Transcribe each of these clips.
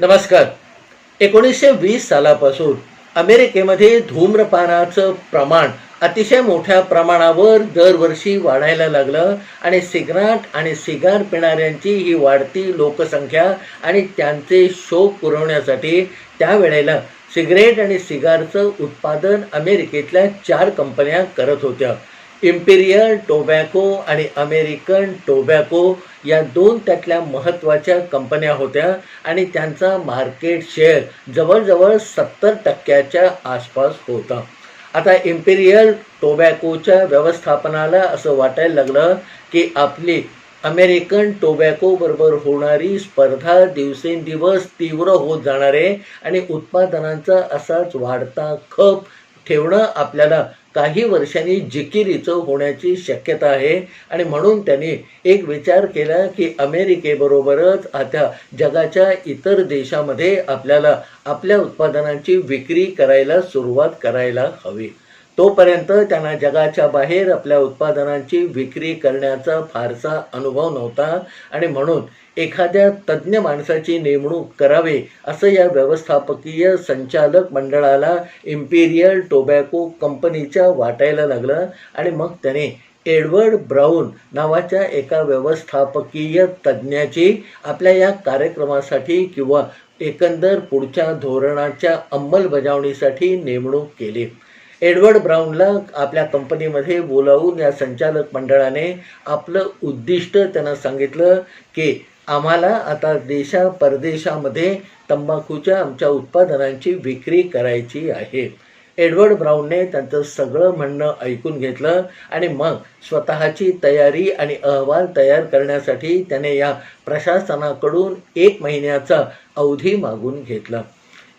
नमस्कार. एकोणीसशे वीस सालापासून अमेरिकेमध्ये धूम्रपानाचं प्रमाण अतिशय मोठ्या प्रमाणावर दरवर्षी वाढायला लागलं आणि सिगरेट आणि सिगार पिणाऱ्यांची ही वाढती लोकसंख्या आणि त्यांचे शोक पुरवण्यासाठी त्यावेळेला सिगरेट आणि सिगारचं उत्पादन अमेरिकेतल्या चार कंपन्या करत होत्या. इम्पिरियल टोबॅको आणि अमेरिकन टोबॅको या दोन त्यातल्या महत्त्वाच्या कंपन्या होत्या आणि त्यांचा मार्केट शेअर जवळजवळ सत्तर टक्क्याच्या आसपास होता. आता इम्पिरियल टोबॅकोच्या व्यवस्थापनाला असं वाटायला लागलं की आपली अमेरिकन टोबॅको बरोबर होणारी स्पर्धा दिवसेंदिवस तीव्र होत जाणार आहे आणि उत्पादनांचा असाच वाढता खप ठेवणं आपल्याला काही वर्षांनी जिकिरीचं होण्याची शक्यता आहे. आणि म्हणून त्यांनी एक विचार केला की अमेरिकेबरोबरच आता जगाच्या इतर देशामध्ये आपल्याला आपल्या उत्पादनांची विक्री करायला सुरुवात करायला हवी. तोपर्यंत त्यांना जगाच्या बाहेर आपल्या उत्पादनांची विक्री करण्याचा फारसा अनुभव नव्हता. आणि म्हणून एखाद्या तज्ज्ञ माणसाची नेमणूक करावी असं या व्यवस्थापकीय संचालक मंडळाला इम्पिरियल टोबॅको कंपनीच्या वाटायला लागलं. आणि मग त्याने एडवर्ड ब्राऊन नावाच्या एका व्यवस्थापकीय तज्ज्ञाची आपल्या या कार्यक्रमासाठी किंवा एकंदर पुढच्या धोरणाच्या अंमलबजावणीसाठी नेमणूक केली. एडवर्ड ब्राऊनला आपल्या कंपनीमध्ये बोलावून या संचालक मंडळाने आपलं उद्दिष्ट त्यांना सांगितलं की आम्हाला आता देशा परदेशामध्ये तंबाखूच्या आमच्या उत्पादनांची विक्री करायची आहे. एडवर्ड ब्राऊनने त्यांचं सगळं म्हणणं ऐकून घेतलं आणि मग स्वतःची तयारी आणि अहवाल तयार करण्यासाठी त्याने या प्रशासनाकडून एक महिन्याचा अवधी मागून घेतला.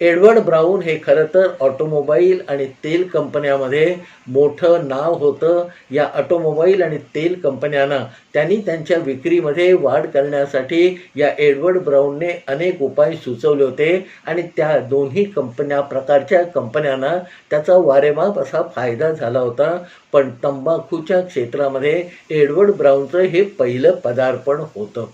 एडवर्ड ब्राऊन हे खरं तर ऑटोमोबाईल आणि तेल कंपन्यामध्ये मोठं नाव होतं. या ऑटोमोबाईल आणि तेल कंपन्यांना त्यांनी त्यांच्या विक्रीमध्ये वाढ करण्यासाठी या एडवर्ड ब्राऊनने अनेक उपाय सुचवले होते आणि त्या दोन्ही कंपन्या प्रकारच्या कंपन्यांना त्याचा वारेमाप असा फायदा झाला होता. पण तंबाखूच्या क्षेत्रामध्ये एडवर्ड ब्राऊनचं हे पहिलं पदार्पण होतं.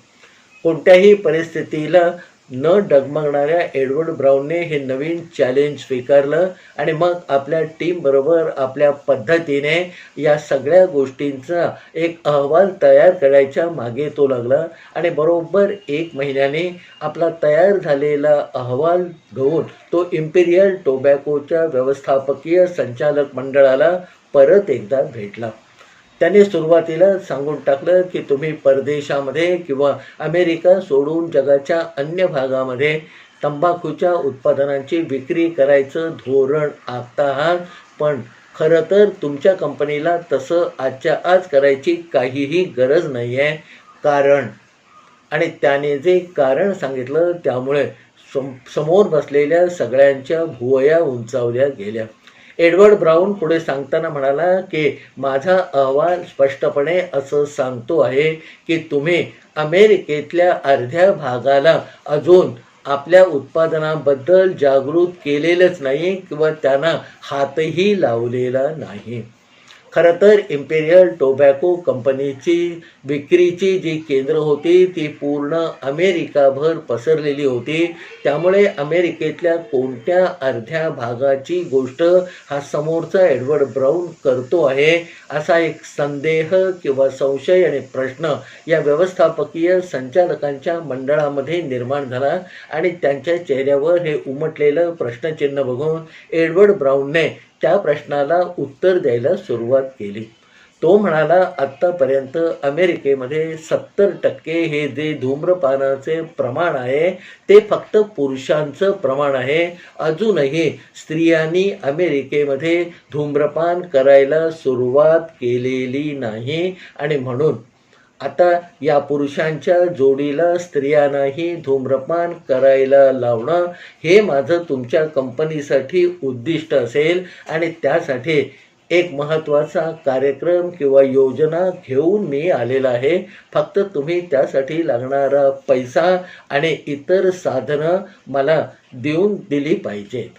कोणत्याही परिस्थितीला न डगमगणाऱ्या एडवर्ड ब्राऊनने हे नवीन चॅलेंज स्वीकारलं आणि मग आपल्या टीमबरोबर आपल्या पद्धतीने या सगळ्या गोष्टींचा एक अहवाल तयार करायच्या मागे तो लागला आणि बरोबर एक महिन्याने आपला तयार झालेला अहवाल घेऊन तो इम्पिरियल टोबॅकोच्या व्यवस्थापकीय संचालक मंडळाला परत एकदा भेटला. त्याने सुरुवातीला सांगून टाकलं की तुम्ही परदेशामध्ये किंवा अमेरिका सोडून जगाच्या अन्य भागामध्ये तंबाखूच्या उत्पादनांची विक्री करायचं धोरण आखता आहात. पण खरं तर तुमच्या कंपनीला तसं आजच्या आज करायची काहीही गरज नाही आहे कारण आणि त्याने जे कारण सांगितलं त्यामुळे सम समोर बसलेल्या सगळ्यांच्या भुवया उंचावल्या गेल्या. एडवर्ड ब्राऊन पुढे सांगताना म्हणाला की माझा अहवाल स्पष्टपणे असं सांगतो आहे की तुम्ही अमेरिकेतल्या अर्ध्या भागाला अजून आपल्या उत्पादनाबद्दल जागृत केलेलंच नाही किंवा त्यांना हातही लावलेला नाही. खरं तर इम्पेरियल टोबॅको कंपनीची विक्रीची जी केंद्र होती ती पूर्ण अमेरिकाभर पसरलेली होती. त्यामुळे अमेरिकेतल्या कोणत्या अर्ध्या भागाची गोष्ट हा समोरचा एडवर्ड ब्राऊन करतो आहे असा एक संदेह किंवा संशय आणि प्रश्न या व्यवस्थापकीय संचालकांच्या मंडळामध्ये निर्माण झाला आणि त्यांच्या चेहऱ्यावर हे उमटलेलं प्रश्नचिन्ह बघून एडवर्ड ब्राऊनने त्या प्रश्नाला उत्तर द्यायला सुरुवात केली. तो म्हणाला आत्तापर्यंत अमेरिकेमध्ये सत्तर टक्के हे जे धूम्रपानाचे प्रमाण आहे ते फक्त पुरुषांचं प्रमाण आहे. अजूनही स्त्रियांनी अमेरिकेमध्ये धूम्रपान करायला सुरुवात केलेली नाही. आणि म्हणून आता या पुरुषांच्या जोडीला स्त्रियांनाही धूम्रपान करायला लावणं हे माझं तुमच्या कंपनीसाठी उद्दिष्ट असेल आणि त्यासाठी एक महत्त्वाचा कार्यक्रम किंवा योजना घेऊन मी आलेला आहे. फक्त तुम्ही त्यासाठी लागणारा पैसा आणि इतर साधनं मला देऊन दिली पाहिजेत.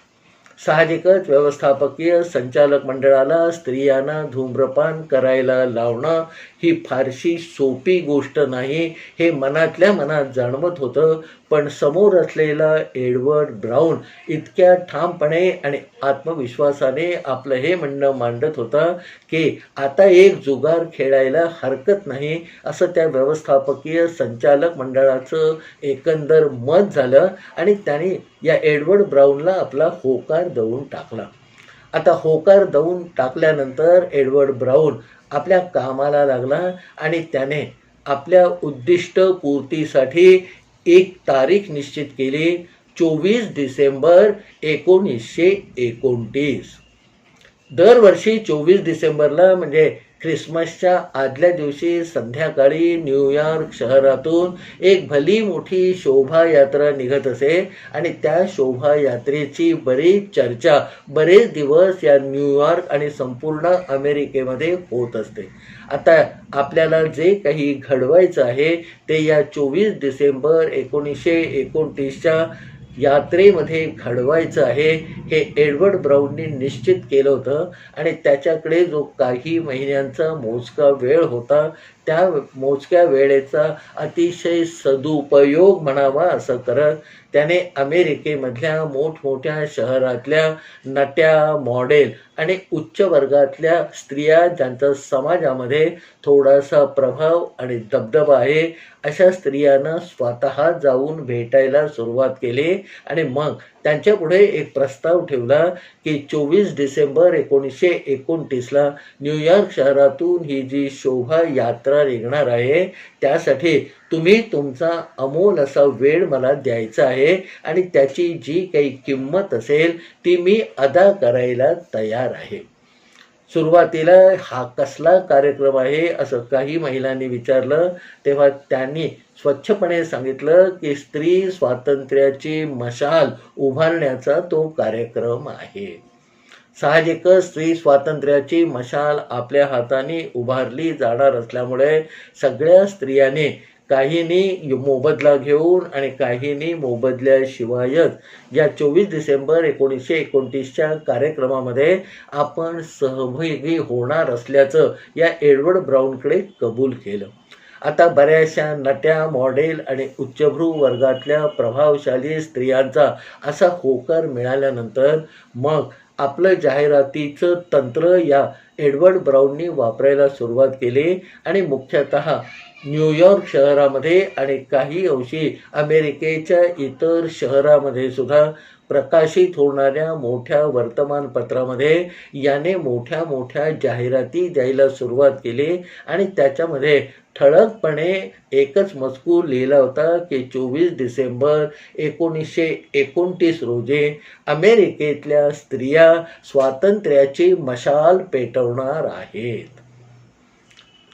साहजिकच व्यवस्थापकीय संचालक मंडळाला स्त्रियांना धूम्रपान करायला लावणं ही फारशी सोपी गोष्ट नाही हे मनातल्या मनात जाणवत होतं. पण समोर असलेला एडवर्ड ब्राऊन इतक्या ठामपणे आणि आत्मविश्वासाने आपलं हे म्हणणं मांडत होता की आता एक जुगार खेळायला हरकत नाही असं त्या व्यवस्थापकीय संचालक मंडळाचं एकंदर मत झालं आणि त्याने या एडवर्ड ब्राऊनला आपला होकार दळून टाकला. आता होकार दळून टाकल्यानंतर एडवर्ड ब्राऊन आपल्या कामाला लागला आणि त्याने आपल्या उद्दिष्ट पूर्तीसाठी एक तारीख निश्चित केली चोवीस डिसेंबर एकोणीसशे एकोणतीस. दरवर्षी चोवीस डिसेंबरला म्हणजे ख्रिसमसच्या आदल्या दिवशी संध्याकाळी न्यूयॉर्क शहरातून एक भली मोठी शोभायात्रा निघत असे आणि त्या शोभायात्रेची बरीच चर्चा बरेच दिवस या न्यूयॉर्क आणि संपूर्ण अमेरिकेमध्ये होत असते. आता आपल्याला जे काही घडवायचं आहे ते या चोवीस डिसेंबर एकोणीसशे एकोणतीसच्या यात्रेमध्ये घडवायचं आहे हे एडवर्ड ब्राऊननी निश्चित केलं होतं. आणि त्याच्याकडे जो काही महिन्यांचा मोजका वेळ होता त्या मोजक्या वेळेचा अतिशय सदुपयोग म्हणावा असं करत त्याने अमेरिकेमधल्या मोठमोठ्या शहरातल्या नट्या मॉडेल आणि उच्च वर्गातल्या स्त्रिया ज्यांचा समाजामध्ये थोडासा प्रभाव आणि दबदबा आहे अशा स्त्रियांना स्वतः जाऊन भेटायला सुरुवात केली आणि मग त्यांच्यापुढे एक प्रस्ताव ठेवला की चोवीस डिसेंबर एकोणीसशे एकोणतीसला न्यूयॉर्क शहरातून ही जी शोभा यात्रा निघणार आहे त्यासाठी तुम्ही तुमचा अमोल असा वेळ मला द्यायचा आहे आणि त्याची जी काही किंमत असेल ती मी अदा करायला तयार आहे. सुरुवातीला हा कसला कार्यक्रम आहे असं काही महिलांनी विचारलं तेव्हा त्यांनी स्वच्छपणे सांगितलं की स्त्री स्वातंत्र्याची मशाल उभारण्याचा तो कार्यक्रम आहे. साहजिकच स्त्री स्वातंत्र्याची मशाल आपल्या हाताने उभारली जाणार असल्यामुळे सगळ्या स्त्रियांनी काहींनी मोबदला घेऊन आणि काहींनी मोबदल्याशिवायच या चोवीस डिसेंबर एकोणीसशे एकोणतीसच्या कार्यक्रमामध्ये आपण सहभागी होणार असल्याचं या एडवर्ड ब्राऊनकडे कबूल केलं. आता बऱ्याचशा नट्या मॉडेल आणि उच्चभ्रू वर्गातल्या प्रभावशाली स्त्रियांचा असा होकार मिळाल्यानंतर मग आपलं जाहिरातीचं तंत्र या एडवर्ड ब्राऊननी वापरायला सुरुवात केली आणि मुख्यतः न्यूयॉर्क शहरामध्ये आणि काही अंशी अमेरिकेच्या इतर शहरामध्ये सुद्धा प्रकाशित होणाऱ्या मोठ्या वर्तमानपत्रामध्ये याने मोठ्या मोठ्या जाहिराती द्यायला सुरुवात केली आणि त्याच्यामध्ये ठळकपणे एकच मजकूर लिहिला होता की चोवीस डिसेंबर एकोणीसशे एकोणतीस रोजी अमेरिकेतल्या स्त्रिया स्वातंत्र्याची मशाल पेटवणार आहेत.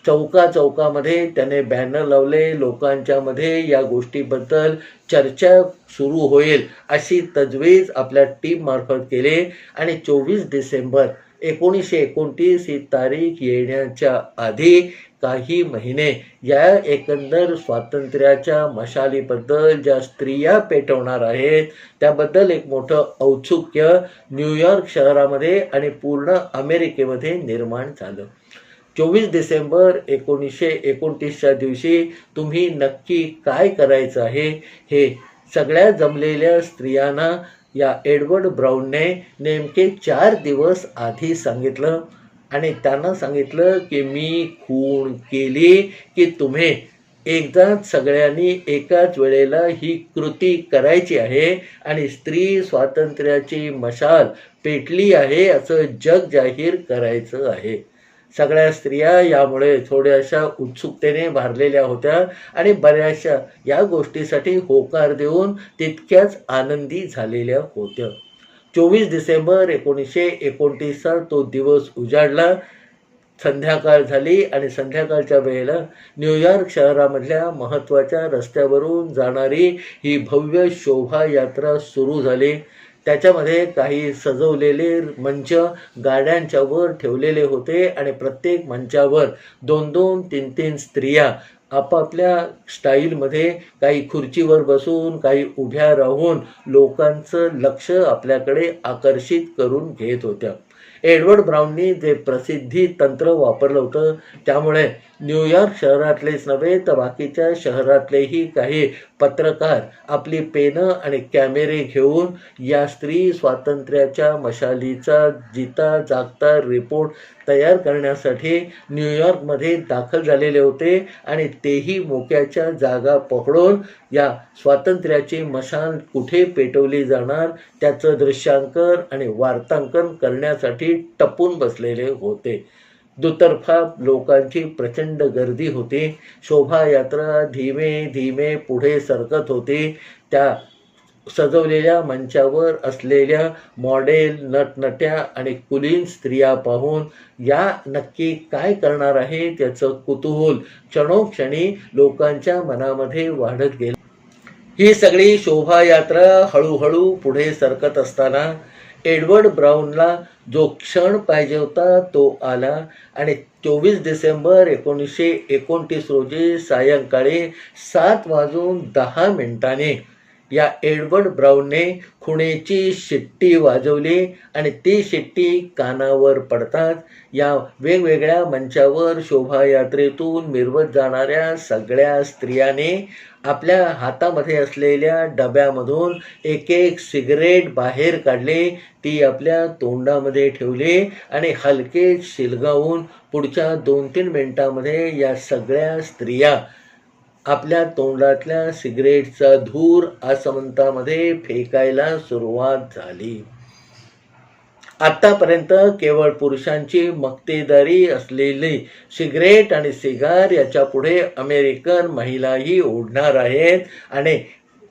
चौका चौकामध्ये त्याने बॅनर लावले लोकांच्या मध्ये या गोष्टीबद्दल चर्चा सुरू होईल अशी तजवीज आपल्या टीम मार्फत केली आणि चोवीस डिसेंबर एकोणीसशे एकोणतीस ही तारीख येण्याच्या आधी काही महिने या एकंदर स्वातंत्र्याच्या मशालीबद्दल ज्या स्त्रिया पेटवणार आहेत त्याबद्दल एक मोठं औत्सुक्य न्यूयॉर्क शहरामध्ये आणि पूर्ण अमेरिकेमध्ये निर्माण झालं. चोवीस डिसेंबर एकोणीसशे एकोणतीसच्या दिवशी तुम्ही नक्की काय करायचं आहे हे सगळ्या जमलेल्या स्त्रियांना या एडवर्ड ब्राऊनने नेमके चार दिवस आधी सांगितलं. आणि त्यांना सांगितलं की मी खून केली की तुम्ही एकदाच सगळ्यांनी एकाच वेळेला ही कृती करायची आहे आणि स्त्री स्वातंत्र्याची मशाल पेटली आहे असं जग जाहीर करायचं आहे. सगळ्या स्त्रिया यामुळे थोड्याशा उत्सुकतेने भारलेल्या होत्या आणि बऱ्याचशा या गोष्टीसाठी होकार देऊन तितक्याच आनंदी झालेल्या होत्या. चोवीस डिसेंबर एकोणीसशे एकोणतीसचा तो दिवस उजाडला. संध्याकाळ झाली आणि संध्याकाळच्या वेळेला न्यूयॉर्क शहरामधल्या महत्त्वाच्या रस्त्यावरून जाणारी ही भव्य शोभायात्रा सुरू झाली. त्याच्यामध्ये काही सजवलेले मंच गाड्यांच्या वर ठेवलेले होते आणि प्रत्येक मंचावर दोन दोन तीन तीन स्त्रिया आपापल्या स्टाईलमध्ये काही खुर्चीवर बसून काही उभ्या राहून लोकांचं लक्ष आपल्याकडे आकर्षित करून घेत होत्या. एडवर्ड ब्राऊननी जे प्रसिद्धी तंत्र वापरलं होतं त्यामुळे न्यूयॉर्क शहरातलेच नव्हे तर बाकीच्या शहरातलेही काही पत्रकार आपली पेनं आणि कॅमेरे घेऊन या स्त्री स्वातंत्र्याच्या मशालीचा जिता जागता रिपोर्ट तयार करण्यासाठी न्यूयॉर्कमध्ये दाखल झालेले होते आणि तेही मोक्याच्या जागा पकडून या स्वातंत्र्याची मशाल कुठे पेटवली जाणार त्याचं दृश्यांकन आणि वार्तांकन करण्यासाठी टपून बसलेले होते. दुतर्फा लोकांची प्रचंड गर्दी होती. शोभायात्रा धीमे धीमे पुढे सरकत होती. त्या सजवलेल्या मंचावर असलेल्या मॉडेल नटनट्या आणि कुलीन स्त्रिया पाहून या नक्की काय करणार आहे? त्याचं कुतूहल क्षणोक्षणी लोकांच्या मनामध्ये वाढत गेलं. ही सगळी शोभायात्रा हळूहळू पुढे सरकत असताना एडवर्ड ब्राऊनला जो क्षण पाहिजे होता तो आला. आणि चोवीस डिसेंबर एकोणीसशे एकोणतीस रोजी सायंकाळी सात वाजून दहा मिनिटांनी या एडवर्ड ब्राऊनने खुणेची शिट्टी वाजवली. आणि ती शिट्टी कानावर पडतात. या वेगवेगळ्या मंचावर शोभायात्रेतून मिरवत जाणाऱ्या सगळ्या स्त्रियाने आपल्या हातामध्ये असलेल्या डब्यामधून एक एक सिगरेट बाहेर काढले ती आपल्या तोंडामध्ये ठेवली आणि हलके शिलगावून पुढच्या दोन तीन मिनटामध्ये या सगळ्या स्त्रिया आपल्या तोंडातल्या सिगरेटचा धूर आसमंतामध्ये फेकायला सुरुवात झाली. आत्तापर्यंत केवळ पुरुषांची मक्तेदारी असलेली सिगरेट आणि सिगार याच्यापुढे अमेरिकन महिलाही ओढणार आहेत आणि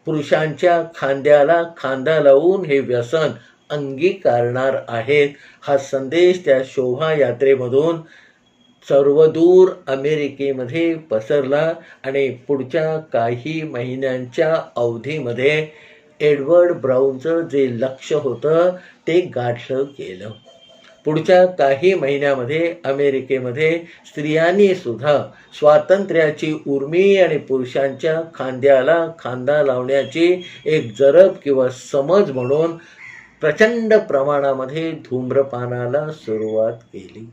पुरुषांच्या खांद्याला खांदा लावून हे व्यसन अंगीकारणार आहेत. हा संदेश त्या शोभायात्रेमधून सर्वदूर अमेरिकेमध्ये पसरला आणि पुढच्या काही महिन्यांच्या अवधीमध्ये एडवर्ड ब्राऊनचं जे लक्ष होतं ते गाठलं गेलं. पुढच्या काही महिन्यामध्ये अमेरिकेमध्ये स्त्रियांनी सुद्धा स्वातंत्र्याची उर्मी आणि पुरुषांच्या खांद्याला खांदा लावण्याची एक जरब किंवा समज म्हणून प्रचंड प्रमाणामध्ये धूम्रपानाला सुरुवात केली.